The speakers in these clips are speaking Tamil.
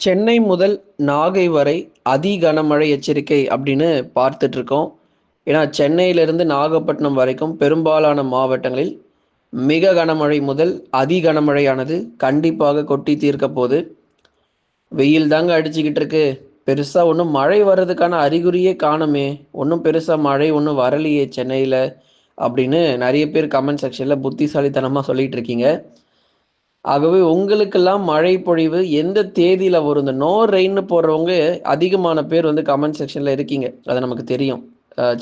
சென்னை முதல் நாகை வரை அதி கனமழை எச்சரிக்கை அப்படின்னு பார்த்துட்டு இருக்கோம் ஏன்னா சென்னையிலிருந்து நாகப்பட்டினம் வரைக்கும் பெரும்பாலான மாவட்டங்களில் மிக கனமழை முதல் அதி கனமழையானது கண்டிப்பாக கொட்டி தீர்க்க போகுது. வெயில் தாங்க அடிச்சுக்கிட்டு இருக்கு பெருசாக ஒன்றும் மழை வர்றதுக்கான அறிகுறியே காணுமே. ஒன்றும் பெருசாக மழை ஒன்றும் வரலையே சென்னையில் அப்படின்னு நிறைய பேர் கமெண்ட் செக்ஷனில் புத்திசாலித்தனமாக சொல்லிகிட்டு இருக்கீங்க ஆகவே உங்களுக்கெல்லாம் மழை பொழிவு எந்த தேதியில் வரும் இந்த நோ ரெயின்னு போடுறவங்க அதிகமான பேர் வந்து கமெண்ட் செக்ஷனில் இருக்கீங்க. அது நமக்கு தெரியும்.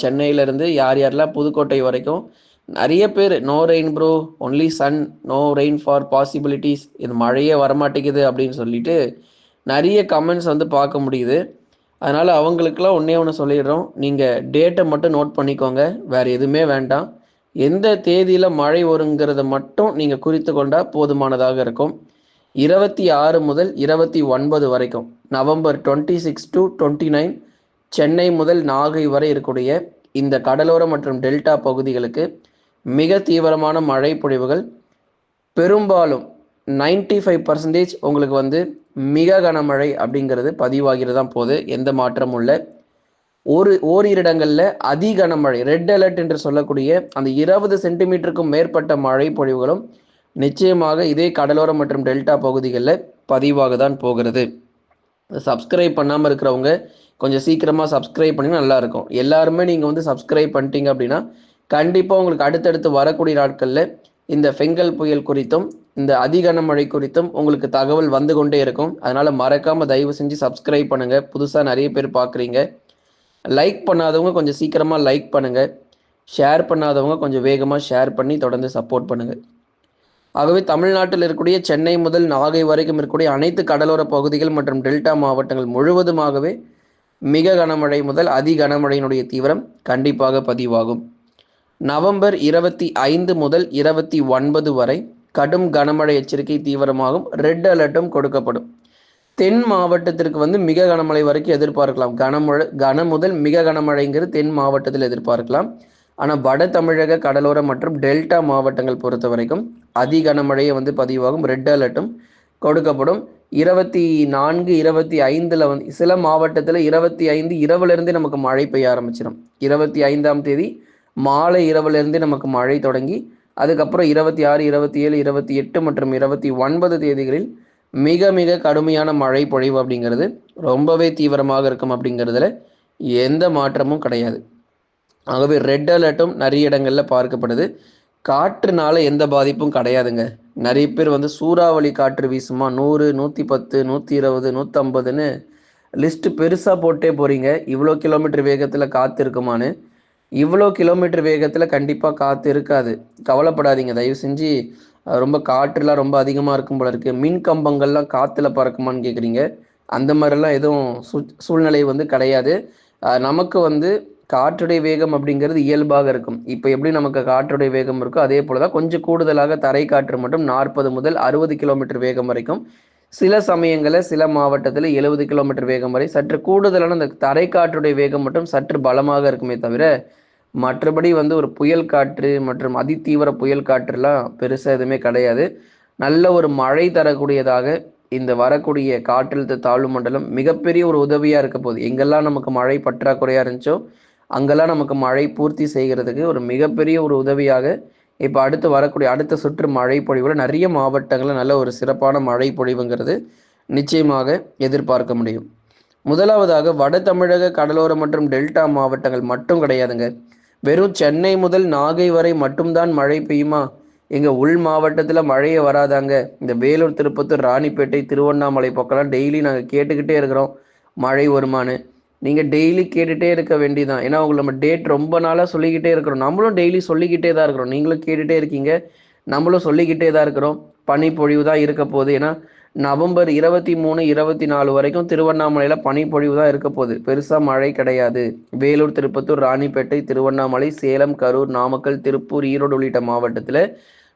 சென்னையிலேருந்து யார் யாரெல்லாம் புதுக்கோட்டை வரைக்கும் நிறைய பேர் no rain bro only sun no rain for possibilities இது மழையே வரமாட்டேங்குது அப்படின்னு சொல்லிட்டு நிறைய கமெண்ட்ஸ் வந்து பார்க்க முடியுது. அதனால் அவங்களுக்கெல்லாம் ஒன்றே ஒன்று சொல்லிடுறோம். நீங்கள் டேட்டை மட்டும் நோட் பண்ணிக்கோங்க. வேறு எதுவுமே வேண்டாம். எந்த தேதியில் மழை வருங்கிறத மட்டும் நீங்கள் குறித்து கொண்டால் போதுமானதாக இருக்கும். இருபத்தி ஆறு முதல் இருபத்தி ஒன்பது வரைக்கும். November twenty six to twenty nine Chennai முதல் நாகை வரை இருக்கக்கூடிய இந்த கடலோர மற்றும் டெல்டா பகுதிகளுக்கு மிக தீவிரமான மழை பொழிவுகள். பெரும்பாலும் 95% ஃபைவ் பர்சன்டேஜ் உங்களுக்கு வந்து மிக கனமழை அப்படிங்கிறது பதிவாகிறது தான் போது எந்த மாற்றமும் இல்லை. ஒரு ஓரிரு இடங்களில் அதி கனமழை ரெட் அலர்ட் என்று சொல்லக்கூடிய அந்த இருபது சென்டிமீட்டருக்கும் மேற்பட்ட மழை பொழிவுகளும் நிச்சயமாக இதே கடலோரம் மற்றும் டெல்டா பகுதிகளில் பதிவாக தான் போகிறது. சப்ஸ்கிரைப் பண்ணாமல் இருக்கிறவங்க கொஞ்சம் சீக்கிரமாக சப்ஸ்கிரைப் பண்ணி நல்லாயிருக்கும் எல்லாருமே நீங்கள் வந்து சப்ஸ்கிரைப் பண்ணிட்டீங்க அப்படின்னா கண்டிப்பாக உங்களுக்கு அடுத்தடுத்து வரக்கூடிய நாட்களில் இந்த ஃபெங்கல் புயல் குறித்தும் இந்த அதிகனமழை குறித்தும் உங்களுக்கு தகவல் வந்து கொண்டே இருக்கும். அதனால் மறக்காமல் தயவு செஞ்சு சப்ஸ்கிரைப் பண்ணுங்கள் புதுசாக நிறைய பேர் பார்க்குறீங்க லைக் பண்ணாதவங்க கொஞ்சம் சீக்கிரமாக லைக் பண்ணுங்கள் ஷேர் பண்ணாதவங்க கொஞ்சம் வேகமாக ஷேர் பண்ணி தொடர்ந்து சப்போர்ட் பண்ணுங்கள் ஆகவே தமிழ்நாட்டில் இருக்கக்கூடிய சென்னை முதல் நாகை வரைக்கும் இருக்கக்கூடிய அனைத்து கடலோர பகுதிகள் மற்றும் டெல்டா மாவட்டங்கள் முழுவதுமாகவே மிக கனமழை முதல் அதி கனமழையினுடைய தீவிரம் கண்டிப்பாக பதிவாகும். நவம்பர் இருபத்தி ஐந்து முதல் இருபத்தி ஒன்பது வரை கடும் கனமழை எச்சரிக்கை தீவிரமாகும். ரெட் அலர்ட்டும் கொடுக்கப்படும். தென் மாவட்டத்திற்கு வந்து மிக கனமழை வரைக்கும் எதிர்பார்க்கலாம். கனமழை கன முதல் மிக கனமழைங்கிறது தென் மாவட்டத்தில் எதிர்பார்க்கலாம். ஆனால் வட தமிழக கடலோர மற்றும் டெல்டா மாவட்டங்கள் பொறுத்த வரைக்கும் அதி கனமழையை வந்து பதிவாகும். ரெட் அலர்ட்டும் கொடுக்கப்படும். இருபத்தி நான்கு இருபத்தி ஐந்தில் வந்து சில மாவட்டத்தில் இருபத்தி ஐந்து இரவுலேருந்தே நமக்கு மழை பெய்ய ஆரம்பிச்சிடும் இருபத்தி ஐந்தாம் தேதி மாலை இரவுலேருந்தே நமக்கு மழை தொடங்கி அதுக்கப்புறம் இருபத்தி ஆறு இருபத்தி ஏழு இருபத்தி எட்டு மற்றும் இருபத்தி ஒன்பது தேதிகளில் மிக மிக கடுமையான மழை பொழிவு அப்படிங்கிறது ரொம்பவே தீவிரமாக இருக்கும் அப்படிங்கிறதுல எந்த மாற்றமும் கிடையாது. ஆகவே ரெட் அலர்ட்டும் நிறைய இடங்களில் பார்க்கப்படுது. காற்றுனால எந்த பாதிப்பும் கிடையாதுங்க. நிறைய பேர் வந்து சூறாவளி காற்று வீசுமா? நூறு நூற்றி பத்து நூற்றி இருபது நூற்றம்பதுன்னு லிஸ்ட்டு பெருசாக போட்டே போகிறீங்க இவ்வளோ கிலோமீட்டர் வேகத்தில் காற்று இருக்குமான்னு. இவ்வளோ கிலோமீட்டர் வேகத்தில் கண்டிப்பாக காற்று இருக்காது. கவலைப்படாதீங்க. தயவு செஞ்சு ரொம்ப காற்றுலாம் ரொம்ப அதிகமாக இருக்கும் போல இருக்குது மின் கம்பங்கள்லாம் காற்றுல பறக்குமான்னு கேட்குறீங்க அந்த மாதிரிலாம் எதுவும் சூ சூழ்நிலை வந்து கிடையாது. நமக்கு வந்து காற்றுடைய வேகம் அப்படிங்கிறது இயல்பாக இருக்கும். இப்போ எப்படி நமக்கு காற்றுடைய வேகம் இருக்கோ அதே போல தான் கொஞ்சம் கூடுதலாக தரை காற்று மட்டும் நாற்பது முதல் அறுபது கிலோமீட்டர் வேகம் வரைக்கும். சில சமயங்களில் சில மாவட்டத்தில் எழுபது கிலோமீட்டர் வேகம் வரை சற்று கூடுதலான அந்த தரை காற்றுடைய வேகம் மட்டும் சற்று பலமாக இருக்குமே தவிர மற்றபடி வந்து ஒரு புயல் காற்று மற்றும் அதிதீவிர புயல் காற்றுலாம் பெருசாக எதுவுமே கிடையாது. நல்ல ஒரு மழை தரக்கூடியதாக இந்த வரக்கூடிய காற்றழுத்த தாழ்வு மண்டலம் மிகப்பெரிய ஒரு உதவியாக இருக்க போகுது. எங்கெல்லாம் நமக்கு மழை பற்றாக்குறையாக இருந்துச்சோ அங்கெல்லாம் நமக்கு மழை பூர்த்தி செய்கிறதுக்கு ஒரு மிகப்பெரிய ஒரு உதவியாக இப்போ அடுத்து வரக்கூடிய அடுத்த சுற்று மழை பொழிவில் நிறைய மாவட்டங்களில் நல்ல ஒரு சிறப்பான மழை பொழிவுங்கிறது நிச்சயமாக எதிர்பார்க்க முடியும். முதலாவதாக வட தமிழக கடலோர மற்றும் டெல்டா மாவட்டங்கள் மட்டும் கிடையாதுங்க. வெறும் சென்னை முதல் நாகை வரை மட்டும்தான் மழை பெய்யுமா? எங்க உள் மாவட்டத்தில் மழையே வராதாங்க. இந்த வேலூர் திருப்பத்தூர் ராணிப்பேட்டை திருவண்ணாமலை பக்கம்லாம் டெய்லி நாங்கள் கேட்டுக்கிட்டே இருக்கிறோம். மழை வருமான்னு. நீங்கள் டெய்லி கேட்டுகிட்டே இருக்க வேண்டிதான் ஏன்னா உங்களை நம்ம டேட் ரொம்ப நாளாக சொல்லிக்கிட்டே இருக்கிறோம். நம்மளும் டெய்லி சொல்லிக்கிட்டே தான் இருக்கிறோம். நீங்களும் கேட்டுகிட்டே இருக்கீங்க. நம்மளும் சொல்லிக்கிட்டே தான் இருக்கிறோம். பனிப்பொழிவு தான் இருக்க போகுது. ஏன்னா நவம்பர் இருபத்தி மூணு இருபத்தி நாலு வரைக்கும் திருவண்ணாமலையில் பனிப்பொழிவு தான் இருக்க போகுது. பெருசாக மழை கிடையாது. வேலூர் திருப்பத்தூர் ராணிப்பேட்டை திருவண்ணாமலை சேலம் கரூர் நாமக்கல் திருப்பூர் ஈரோடு உள்ளிட்ட மாவட்டத்தில்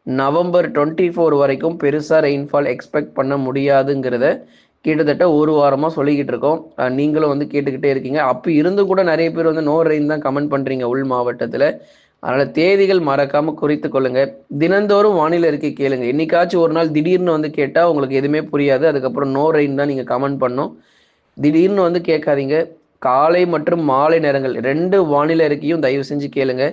நவம்பர் டுவெண்ட்டி ஃபோர் வரைக்கும் பெருசாக ரெயின்ஃபால் எக்ஸ்பெக்ட் பண்ண முடியாதுங்கிறத கிட்டத்தட்ட ஒரு வாரமாக சொல்லிக்கிட்டு இருக்கோம். நீங்களும் வந்து கேட்டுக்கிட்டே இருக்கீங்க. அப்போ இருந்து கூட நிறைய பேர் வந்து நோ ரெயின் தான் கமெண்ட் பண்ணுறீங்க உள் மாவட்டத்தில். அதனால் தேதிகள் மறக்காமல் குறித்து கொள்ளுங்க. தினந்தோறும் வானிலை அறிக்கை கேளுங்க. இன்னைக்காச்சும் ஒரு நாள் திடீர்னு வந்து கேட்டால் உங்களுக்கு எதுவுமே புரியாது. அதுக்கப்புறம் நோ ரெயின் தான் நீங்கள் கமெண்ட் பண்ணும். திடீர்னு வந்து கேட்காதீங்க. காலை மற்றும் மாலை நேரங்கள் ரெண்டு வானிலை அறிக்கையும் தயவு செஞ்சு கேளுங்க.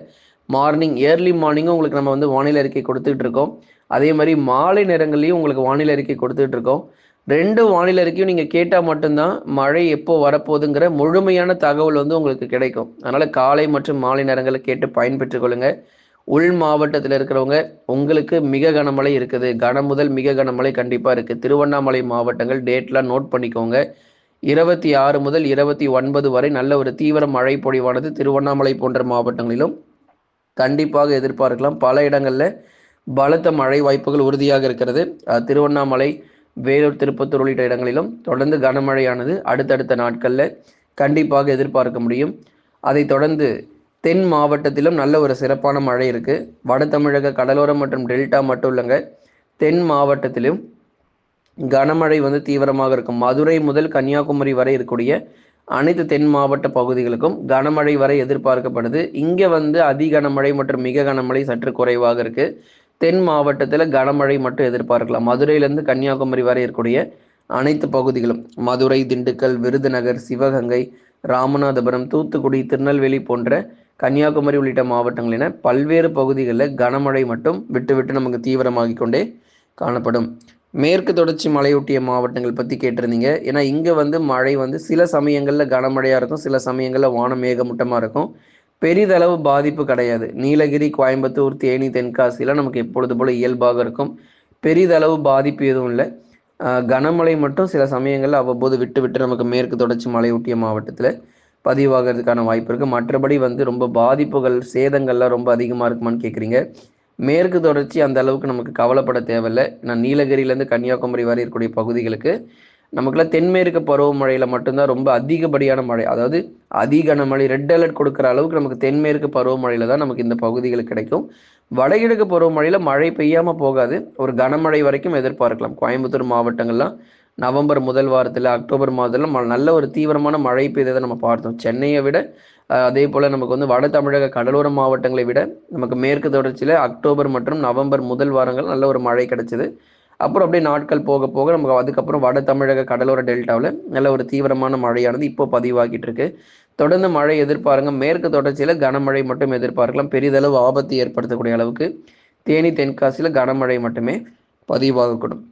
மார்னிங் ஏர்லி மார்னிங்கும் உங்களுக்கு நம்ம வந்து வானிலை அறிக்கை கொடுத்துட்டு இருக்கோம். அதே மாதிரி மாலை நேரங்கள்லையும் உங்களுக்கு வானிலை அறிக்கை கொடுத்துட்டு இருக்கோம். ரெண்டு வானிலை நீங்கள் கேட்டால் மட்டும்தான் மழை எப்போ வரப்போகுதுங்கிற முழுமையான தகவல் வந்து உங்களுக்கு கிடைக்கும். அதனால் காலை மற்றும் மாலை நேரங்களில் கேட்டு பயன்பெற்று கொள்ளுங்கள் உள் மாவட்டத்தில் இருக்கிறவங்க உங்களுக்கு மிக கனமழை இருக்குது. கன முதல் மிக கனமழை கண்டிப்பாக இருக்குது திருவண்ணாமலை மாவட்டங்கள் டேட்லாம் நோட் பண்ணிக்கோங்க. இருபத்தி ஆறு முதல் இருபத்தி ஒன்பது வரை நல்ல ஒரு தீவிர மழை பொழிவானது திருவண்ணாமலை போன்ற மாவட்டங்களிலும் கண்டிப்பாக எதிர்பார்க்கலாம். பல இடங்களில் பலத்த மழை வாய்ப்புகள் உறுதியாக இருக்கிறது. திருவண்ணாமலை வேலூர் திருப்பத்தூர் உள்ளிட்ட இடங்களிலும் தொடர்ந்து கனமழையானது அடுத்தடுத்த நாட்களில் கண்டிப்பாக எதிர்பார்க்க முடியும். அதை தொடர்ந்து தென் மாவட்டத்திலும் நல்ல ஒரு சிறப்பான மழை இருக்குது வட தமிழக கடலோரம் மற்றும் டெல்டா மட்டும் இல்லைங்க. தென் மாவட்டத்திலும் கனமழை வந்து தீவிரமாக இருக்கும். மதுரை முதல் கன்னியாகுமரி வரை இருக்கக்கூடிய அனைத்து தென் மாவட்ட பகுதிகளுக்கும் கனமழை வரை எதிர்பார்க்கப்படுது. இங்கே வந்து அதி கனமழை மற்றும் மிக கனமழை சற்று குறைவாக இருக்குது தென் மாவட்டத்தில் கனமழை மட்டும் எதிர்பார்க்கலாம். மதுரையிலேருந்து கன்னியாகுமரி வரை இருக்கக்கூடிய அனைத்து பகுதிகளும் மதுரை திண்டுக்கல் விருதுநகர் சிவகங்கை ராமநாதபுரம் தூத்துக்குடி திருநெல்வேலி போன்ற கன்னியாகுமரி உள்ளிட்ட மாவட்டங்கள் என பல்வேறு பகுதிகளில் கனமழை மட்டும் விட்டு விட்டு நமக்கு தீவிரமாகிக் கொண்டே காணப்படும். மேற்கு தொடர்ச்சி மலையொட்டிய மாவட்டங்கள் பற்றி கேட்டிருந்தீங்க. ஏன்னா இங்கே வந்து மழை வந்து சில சமயங்களில் கனமழையாக இருக்கும் சில சமயங்களில் வானம் மேகமூட்டமாக இருக்கும். பெரிதளவு பாதிப்பு கிடையாது. நீலகிரி கோயம்புத்தூர் தேனி தென்காசிலாம் நமக்கு எப்பொழுது போல் இயல்பாக இருக்கும். பெரிதளவு பாதிப்பு எதுவும் இல்லை. கனமழை மட்டும் சில சமயங்களில் அவ்வப்போது விட்டு விட்டு நமக்கு மேற்கு தொடர்ச்சி மலையொட்டிய மாவட்டத்தில் பதிவாகிறதுக்கான வாய்ப்பு இருக்குது மற்றபடி வந்து ரொம்ப பாதிப்புகள் சேதங்கள்லாம் ரொம்ப அதிகமாக இருக்குமான்னு கேட்குறீங்க மேற்கு தொடர்ச்சி அந்த அளவுக்கு நமக்கு கவலைப்பட தேவையில்லை. நான் நீலகிரியிலேருந்து கன்னியாகுமரி வரை இருக்கக்கூடிய பகுதிகளுக்கு நமக்குலாம் தென்மேற்கு பருவமழையில் மட்டும்தான் ரொம்ப அதிகப்படியான மழை. அதாவது அதிக மழை ரெட் அலர்ட் கொடுக்குற அளவுக்கு நமக்கு தென்மேற்கு பருவமழையில் தான் நமக்கு இந்த பகுதிகள் கிடைக்கும். வடகிழக்கு பருவமழையில் மழை பெய்யாமல் போகாது. ஒரு கனமழை வரைக்கும் எதிர்பார்க்கலாம். கோயம்புத்தூர் மாவட்டங்கள்லாம் நவம்பர் முதல் வாரத்தில் அக்டோபர் மாதத்தில் நல்ல ஒரு தீவிரமான மழை பெய்ததை நம்ம பார்த்தோம். சென்னையை விட அதே போல் நமக்கு வந்து வட தமிழக கடலோர மாவட்டங்களை விட நமக்கு மேற்கு தொடர்ச்சியில் அக்டோபர் மற்றும் நவம்பர் முதல் வாரங்கள் நல்ல ஒரு மழை கிடைச்சிது. அப்புறம் அப்படியே நாட்கள் போக போக நமக்கு அதுக்கப்புறம் வட தமிழக கடலோர டெல்டாவில் நல்ல ஒரு தீவிரமான மழையானது இப்போ பதிவாகிட்டு இருக்கு. தொடர்ந்து மழை எதிர்பாருங்க. மேற்கு தொடர்ச்சியில் கனமழை மட்டும் எதிர்பார்க்கலாம். பெரிதளவு ஆபத்து ஏற்படுத்தக்கூடிய அளவுக்கு தேனி தென்காசியில் கனமழை மட்டுமே பதிவாகக்கூடும்.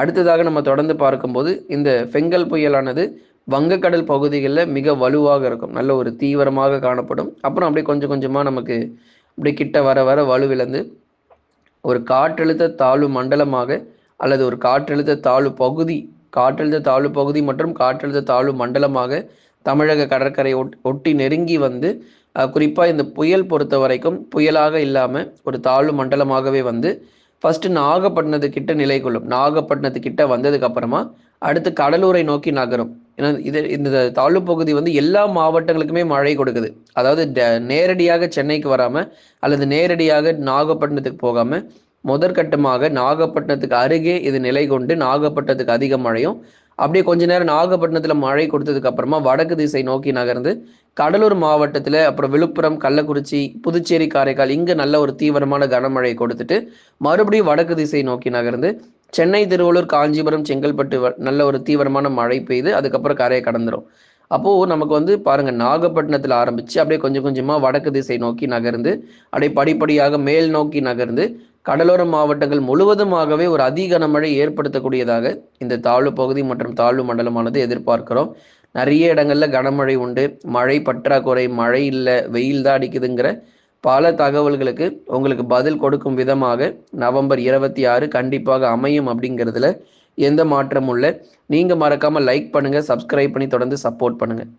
அடுத்ததாக நம்ம தொடர்ந்து பார்க்கும்போது இந்த ஃபெங்கல் புயலானது வங்கக்கடல் பகுதிகளில் மிக வலுவாக இருக்கும். நல்ல ஒரு தீவிரமாக காணப்படும். அப்புறம் அப்படியே கொஞ்சம் கொஞ்சமாக நமக்கு அப்படியே கிட்ட வர வர வலுவிழந்து ஒரு காற்றழுத்த தாழ்வு மண்டலமாக அல்லது ஒரு காற்றழுத்த தாழ்வு பகுதி காற்றழுத்த தாழ்வு பகுதி மற்றும் காற்றழுத்த தாழ்வு மண்டலமாக தமிழக கடற்கரை ஒட்டி நெருங்கி வந்து குறிப்பாக இந்த புயல் பொறுத்த வரைக்கும் புயலாக இல்லாமல் ஒரு தாழ்வு மண்டலமாகவே வந்து ஃபஸ்ட்டு நாகப்பட்டினத்து கிட்ட நிலை கொள்ளும். நாகப்பட்டினத்து கிட்ட வந்ததுக்கு அப்புறமா அடுத்து கடலூரை நோக்கி நகரும். ஏன்னா இது இந்த தாழ்வு பகுதி வந்து எல்லா மாவட்டங்களுக்குமே மழை கொடுக்குது. அதாவது நேரடியாக சென்னைக்கு வராமல் அல்லது நேரடியாக நாகப்பட்டினத்துக்கு போகாமல் முதற்கட்டமாக நாகப்பட்டினத்துக்கு அருகே இது நிலை கொண்டு நாகப்பட்டினத்துக்கு அதிக மழையும் அப்படியே கொஞ்ச நேரம் நாகப்பட்டினத்தில் மழை கொடுத்ததுக்கு அப்புறமா வடக்கு திசை நோக்கி நகர்ந்து கடலூர் மாவட்டத்தில் அப்புறம் விழுப்புரம் கள்ளக்குறிச்சி புதுச்சேரி காரைக்கால் இங்கே நல்ல ஒரு தீவிரமான கனமழை கொடுத்துட்டு மறுபடியும் வடக்கு திசை நோக்கி நகர்ந்து சென்னை திருவள்ளூர் காஞ்சிபுரம் செங்கல்பட்டு நல்ல ஒரு தீவிரமான மழை பெய்து அதுக்கப்புறம் கரையை கடந்துடும் அப்போது நமக்கு வந்து பாருங்கள் நாகப்பட்டினத்தில் ஆரம்பித்து அப்படியே கொஞ்சம் கொஞ்சமாக வடக்கு திசை நோக்கி நகர்ந்து அப்படியே படிப்படியாக மேல் நோக்கி நகர்ந்து கடலோர மாவட்டங்கள் முழுவதுமாகவே ஒரு அதிகனமழை ஏற்படுத்தக்கூடியதாக இந்த தாழ்வு பகுதி மற்றும் தாழ்வு மண்டலமானது எதிர்பார்க்கிறோம். நிறைய இடங்கள்ல கனமழை உண்டு. மழை பற்றாக்குறை மழை இல்லை வெயில் தான் அடிக்குதுங்கிற பல தகவல்களுக்கு உங்களுக்கு பதில் கொடுக்கும் விதமாக நவம்பர் இருபத்தி ஆறு கண்டிப்பாக அமையும் அப்படிங்கிறதுல எந்த மாற்றமும் இல்லை. நீங்கள் மறக்காமல் லைக் பண்ணுங்கள் சப்ஸ்கிரைப் பண்ணி தொடர்ந்து சப்போர்ட் பண்ணுங்கள்